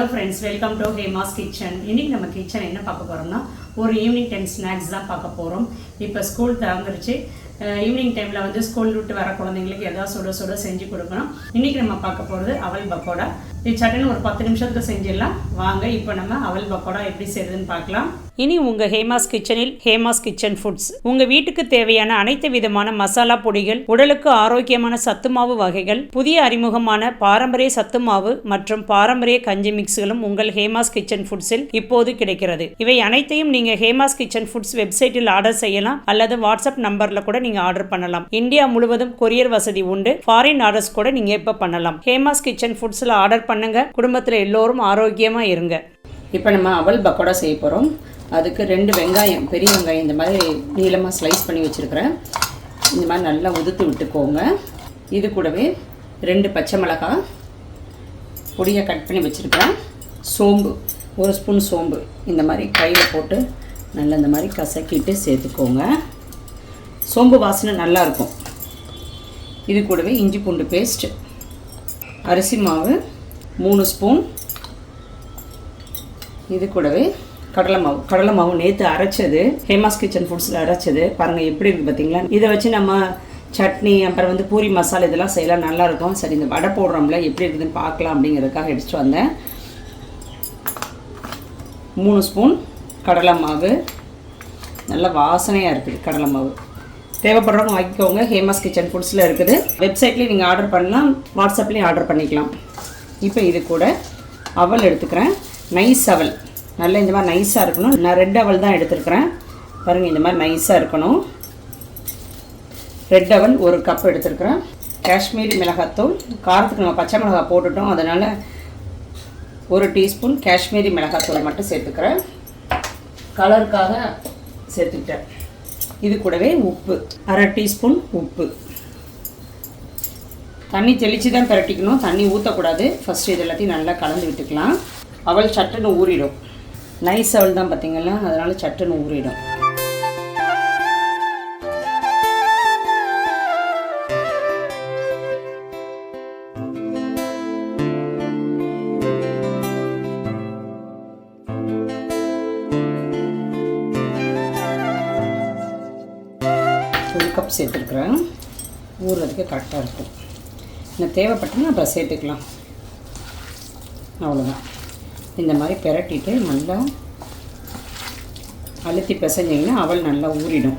Hello friends welcome to Hema's kitchen இன்னைக்கு நம்ம kitchen என்ன பார்க்க போறோம்னா ஒரு ஈவினிங் டைம் ஸ்நாக்ஸ் தான் பார்க்க போகிறோம் இப்போ ஸ்கூல் திறந்துருச்சு. ஈவினிங் டைமில் வந்து ஸ்கூல் விட்டு வர குழந்தைங்களுக்கு ஏதாவது சுட சுட செஞ்சு கொடுக்கணும். இன்னைக்கு நம்ம பார்க்க போகிறது அவல் பக்கோடா. சட்டுன்னு ஒரு பத்து நிமிஷத்துக்கு செஞ்சிடலாம். வாங்க இப்போ நம்ம அவல் பக்கோடா எப்படி செய்யுதுன்னு பார்க்கலாம். இனி உங்க ஹேமாஸ் கிச்சனில் ஹேமாஸ் கிச்சன் ஃபுட்ஸ் உங்க வீட்டுக்கு தேவையான அனைத்து விதமான மசாலா பொடிகள் உடலுக்கு ஆரோக்கியமான சத்து மாவு வகைகள் புதிய அறிமுகமான பாரம்பரிய சத்து மாவு மற்றும் பாரம்பரிய கஞ்சி மிக்ஸ்களும் உங்கள் ஹேமாஸ் கிச்சன் ஃபுட்ஸில் இப்போது கிடைக்கிறது. இவை அனைத்தையும் நீங்க ஹேமாஸ் கிச்சன் ஃபுட்ஸ் வெப்சைட்டில் ஆர்டர் செய்யலாம் அல்லது வாட்ஸ்அப் நம்பர்ல கூட நீங்க ஆர்டர் பண்ணலாம். இந்தியா முழுவதும் கொரியர் வசதி உண்டு ஃபாரின் ஆர்டர்ஸ் கூட நீங்க இப்ப பண்ணலாம். ஹேமாஸ் கிச்சன் ஃபுட்ஸ்ல ஆர்டர் பண்ணுங்க. குடும்பத்தில் எல்லோரும் ஆரோக்கியமாக இருங்க. இப்போ நம்ம அவல் பக்கோடா செய்ய போகிறோம் அதுக்கு ரெண்டு வெங்காயம் பெரிய வெங்காயம் இந்த மாதிரி நீளமாக ஸ்லைஸ் பண்ணி வச்சுருக்கிறேன். இந்த மாதிரி நல்லா உதுத்து விட்டுக்கோங்க. இது கூடவே ரெண்டு பச்சை மிளகாய் பொடியை கட் பண்ணி வச்சுருக்கிறேன். சோம்பு ஒரு ஸ்பூன் சோம்பு. இந்த மாதிரி கையில் போட்டு நல்லா இந்த மாதிரி கசக்கிட்டு சேர்த்துக்கோங்க. சோம்பு வாசனை நல்லாயிருக்கும் இது கூடவே இஞ்சி பூண்டு பேஸ்ட் அரிசி மாவு மூணு ஸ்பூன். இது கூடவே கடலை மாவு. கடலை மாவு நேற்று அரைச்சது. ஹேமாஸ் கிச்சன் ஃபுட்ஸில் அரைச்சது. பாருங்கள் எப்படி இருக்குது பார்த்தீங்களா இதை வச்சு நம்ம சட்னி அப்புறம் வந்து பூரி மசாலா இதெல்லாம் செய்யலாம். நல்லாயிருக்கும் சரி இந்த வடை போடுறோம்ல எப்படி இருக்குதுன்னு பார்க்கலாம் அப்படிங்கிறதுக்காக எடுத்துகிட்டு வந்தேன். மூணு ஸ்பூன் கடலை மாவு. நல்ல வாசனையாக இருக்குது கடலை மாவு. தேவைப்படுறவங்க வாங்கிக்கோங்க. ஹேமாஸ் கிச்சன் ஃபுட்ஸில் இருக்குது. வெப்சைட்லேயும் நீங்கள் ஆர்டர் பண்ணலாம். வாட்ஸ்அப்லேயும் ஆர்டர் பண்ணிக்கலாம். இப்போ இது கூட அவல் எடுத்துக்கிறேன். நைஸ் அவல். நல்ல இந்த மாதிரி நைஸாக இருக்கணும். நான் ரெட் அவல் தான் எடுத்துருக்கிறேன். பாருங்கள் இந்த மாதிரி நைஸாக இருக்கணும். ரெட் அவல் ஒரு கப் எடுத்துருக்குறேன். காஷ்மீரி மிளகாத்தூள். காரத்துக்கு நம்ம பச்சை மிளகாய் போட்டுட்டோம். அதனால் ஒரு டீஸ்பூன் காஷ்மீரி மிளகாத்தூள் மட்டும் சேர்த்துக்கிறேன். கலருக்காக சேர்த்துக்கிட்டேன். இது கூடவே உப்பு. அரை டீஸ்பூன் உப்பு. தண்ணி தெளித்து தான் பிரட்டிக்கணும். தண்ணி ஊற்றக்கூடாது ஃபஸ்ட்டு இது எல்லாத்தையும் நல்லா கலந்து விட்டுக்கலாம். அவள் சட்டுன்னு ஊறிடும். நைஸ் அவள் தான் பார்த்தீங்களா அதனால் சட்டுன்னு ஊறிடும். ஒரு கப் சேர்த்துருக்குறேன். ஊறுறதுக்கு கரெக்டாக இருக்கும். இன்னும் தேவைப்பட்டனா அப்புறம் சேர்த்துக்கலாம். அவ்வளோதான் இந்த மாதிரி பெரட்டிட்டு நல்லா அழுத்தி பிசைஞ்சிங்கன்னா அவள் நல்லா ஊறிடும்.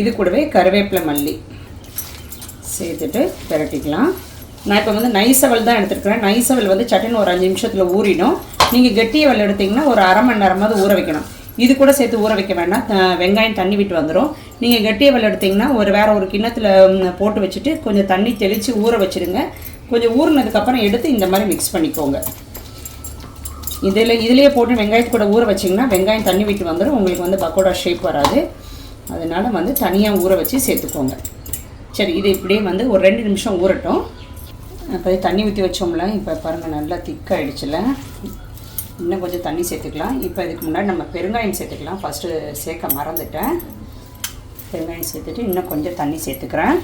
இது கூடவே கருவேப்பிலை மல்லி சேர்த்துட்டு பெரட்டிக்கலாம். நான் இப்போ வந்து நைஸ் அவல் தான் எடுத்துருக்கிறேன். நைஸ் அவல் வந்து சட்டுன்னு ஒரு அஞ்சு நிமிஷத்தில் ஊறிடும். நீங்கள் கெட்டி அவல் எடுத்திங்கன்னா ஒரு அரை மணி நேரமாவது ஊற வைக்கணும். இது கூட சேர்த்து ஊற வைக்க வேண்டாம். வெங்காயம் தண்ணி விட்டு வந்துடும் நீங்கள் கெட்டி அவல் எடுத்திங்கன்னா ஒரு வேறு ஒரு கிண்ணத்தில் போட்டு வச்சுட்டு கொஞ்சம் தண்ணி தெளித்து ஊற வச்சுருங்க. கொஞ்சம் ஊறினதுக்கப்புறம் எடுத்து இந்த மாதிரி மிக்ஸ் பண்ணிக்கோங்க. இதில் இதுலேயே போட்டு வெங்காயத்து கூட ஊற வச்சிங்கன்னா வெங்காயம் தண்ணி விட்டு வந்துடும் உங்களுக்கு வந்து பக்கோடா ஷேப் வராது. அதனால் வந்து தனியாக ஊற வச்சு சேர்த்துக்கோங்க. சரி இது இப்படியே வந்து ஒரு ரெண்டு நிமிஷம் ஊறட்டும். அப்போ தண்ணி ஊற்றி வச்சோம்ல. இப்போ பாருங்கள் நல்லா திக்காயிடுச்சுல இன்னும் கொஞ்சம் தண்ணி சேர்த்துக்கலாம். இப்போ இதுக்கு முன்னாடி நம்ம பெருங்காயம் சேர்த்துக்கலாம். ஃபஸ்ட்டு சேர்க்க மறந்துட்டேன். பெருங்காயம் சேர்த்துட்டு இன்னும் கொஞ்சம் தண்ணி சேர்த்துக்கிறேன்.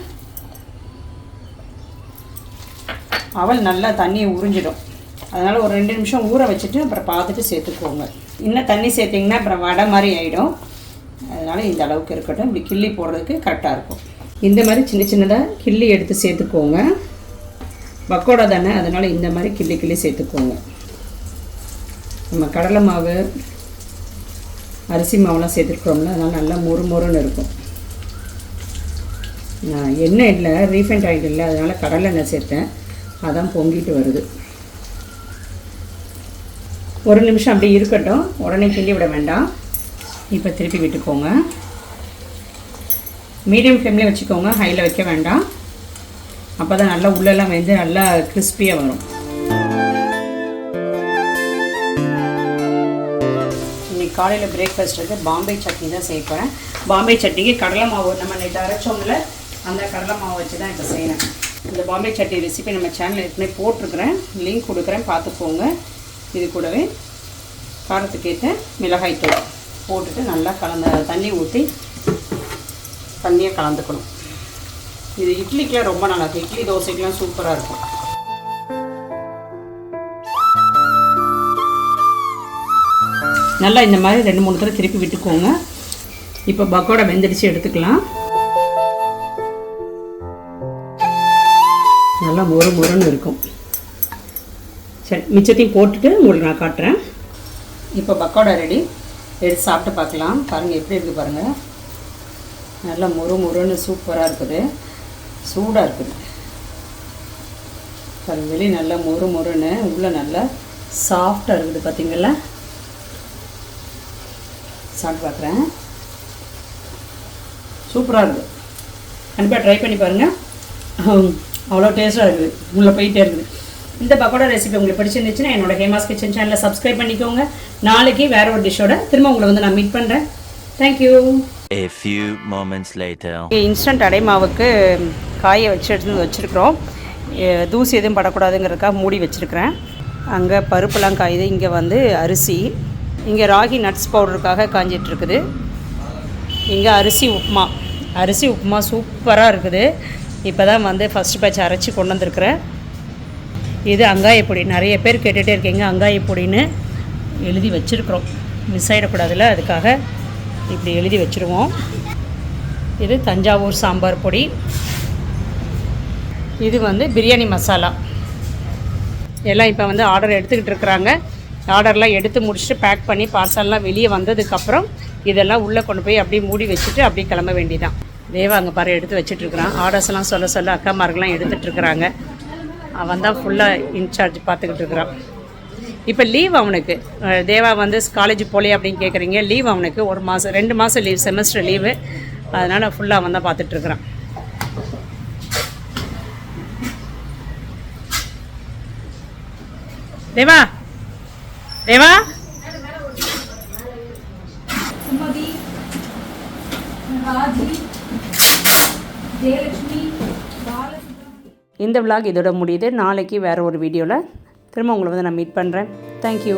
அவள் நல்லா தண்ணியை உறிஞ்சிடும். அதனால் ஒரு ரெண்டு நிமிஷம் ஊற வச்சுட்டு அப்புறம் பார்த்துட்டு சேர்த்துக்கோங்க. இன்னும் தண்ணி சேர்த்திங்கன்னா அப்புறம் வடை மாதிரி ஆகிடும் அதனால் இந்த அளவுக்கு இருக்கட்டும். இப்படி கிள்ளி போடுறதுக்கு கரெக்டாக இருக்கும். இந்த மாதிரி சின்ன சின்னதாக கிள்ளி எடுத்து சேர்த்துக்கோங்க. பக்கோடா தானே? அதனால் இந்த மாதிரி கிள்ளி கிள்ளி சேர்த்துக்கோங்க. நம்ம கடலை மாவு அரிசி மாவுலாம் சேர்த்துருக்குறோம்ல அதனால் நல்லா மொறு மொறுன்னு இருக்கும். நான் எண்ணெய் இல்லை ரீஃபைண்ட் ஆயில் இல்லை அதனால் கடலை எண்ணெய் சேர்த்தேன். அதான் பொங்கிட்டு வருது. ஒரு நிமிஷம் அப்படியே இருக்கட்டும். உடனே கிண்டி விட வேண்டாம். இப்போ திருப்பி விட்டுக்கோங்க. மீடியம் ஃப்ளேம்லேயே வச்சுக்கோங்க. ஹையில் வைக்க வேண்டாம். அப்போ தான் நல்லா உள்ளெல்லாம் வெந்து நல்லா கிறிஸ்பியாக வரும். காலையில் பிரேக்ஃபாஸ்ட்டுக்கு பாம்பே சட்னி தான் செய்ய போகிறேன் பாம்பே சட்னிக்கு கடலை மாவு நம்ம நேற்று அரைச்சோம்ல அந்த கடலை மாவு வச்சு தான் இப்போ செய்யணும். இந்த பாம்பே சட்னி ரெசிபி நம்ம சேனல் ஏற்கனவே போட்டிருக்கிறேன். லிங்க் கொடுக்குறேன். பார்த்துக்கோங்க இது கூடவே காரத்துக்கேற்ற மிளகாய் தூள் போட்டுட்டு நல்லா கலந்த தண்ணி ஊற்றி தண்ணியை கலந்துக்கணும். இது இட்லிக்கெலாம் ரொம்ப நல்லா இருக்கும். இட்லி தோசைக்கெலாம் சூப்பராக இருக்கும். நல்லா இந்த மாதிரி ரெண்டு மூணு தடவை திருப்பி விட்டுக்கோங்க. இப்போ பக்கோடா வெந்தடிச்சு எடுத்துக்கலாம். நல்லா மொறு மொறுன்னு இருக்கும். சரி மிச்சத்தையும் போட்டுட்டு உங்களுக்கு நான் காட்டுறேன். இப்போ பக்கோடா ரெடி எடுத்து சாப்பிட்டு பார்க்கலாம். பாருங்கள் எப்படி இருக்குது பாருங்கள் நல்லா மொறு மொறுன்னு சூப்பராக இருக்குது. சூடாக இருக்குது. பாருங்கள் வெளியே நல்லா மொறு மொறுன்னு உள்ளே நல்லா சாஃப்டாக இருக்குது பார்த்தீங்களா சாப்பிட்டு பார்க்குறேன். சூப்பராக இருக்குது கண்டிப்பாக ட்ரை பண்ணி பாருங்கள் அவ்வளோ டேஸ்ட்டாக இருக்குது. உள்ளே போயிட்டே இருக்குது. இந்த பக்கோடா ரெசிபி உங்களுக்கு பிடிச்சிருந்துச்சுன்னா என்னோட ஹேமாஸ் கிச்சன் சேனலை சப்ஸ்கிரைப் பண்ணிக்கோங்க. நாளைக்கு வேற ஒரு டிஷ்ஷோட திரும்ப உங்களை வந்து நான் மீட் பண்ணுறேன் thank you A few moments later. Instant அடை மாவுக்கு காயை வச்சு எடுத்து வச்சுருக்குறோம். தூசி எதுவும் படக்கூடாதுங்கிறதுக்காக மூடி வச்சுருக்கிறேன். அங்கே பருப்புலாம் காயுது இங்கே வந்து அரிசி. இங்கே ராகி நட்ஸ் பவுடருக்காக காஞ்சிட்ருக்குது. இங்கே அரிசி உப்புமா அரிசி உப்புமா சூப்பராக இருக்குது. இப்போ தான் வந்து ஃபஸ்ட் பேட்ச் அரைச்சி கொண்டு வந்திருக்கிறேன். இது அங்காயப்பொடி நிறைய பேர் கேட்டுகிட்டே இருக்கீங்க அங்காயப்பொடின்னு எழுதி வச்சுருக்குறோம். மிஸ் ஆகிடக்கூடாதுல்ல அதுக்காக இப்படி எழுதி வச்சுருவோம். இது தஞ்சாவூர் சாம்பார் பொடி. இது வந்து பிரியாணி மசாலா. எல்லாம் இப்போ வந்து ஆர்டர் எடுத்துக்கிட்டு இருக்கிறாங்க. ஆர்டர்லாம் எடுத்து முடிச்சுட்டு பேக் பண்ணி பார்சல்லாம் வெளியே வந்ததுக்கப்புறம் இதெல்லாம் உள்ளே கொண்டு போய் அப்படியே மூடி வச்சுட்டு அப்படியே கிளம்ப வேண்டிதான் தேவா அங்கே பாரு எடுத்து வச்சுட்ருக்குறான் ஆர்டர்ஸ்லாம் சொல்ல சொல்ல அக்காமார்கள்லாம் எடுத்துகிட்ருக்குறாங்க அவன் தான் ஃபுல்லாக இன்சார்ஜ் பார்த்துக்கிட்டு இருக்கிறான் இப்போ லீவ் அவனுக்கு. தேவா வந்து காலேஜ் போலே அப்படின்னு கேட்குறீங்க லீவ் அவனுக்கு ஒரு மாதம் ரெண்டு மாதம் லீவ் செமஸ்டர் லீவு அதனால் ஃபுல்லாக அவன் தான் பார்த்துட்ருக்குறான் தேவா! பாலசுப்ரமணியம். இந்த விலாக் இதோட முடியுது. நாளைக்கு வேறு ஒரு வீடியோவில் திரும்ப உங்களை வந்து நான் மீட் பண்ணுறேன் தேங்க்யூ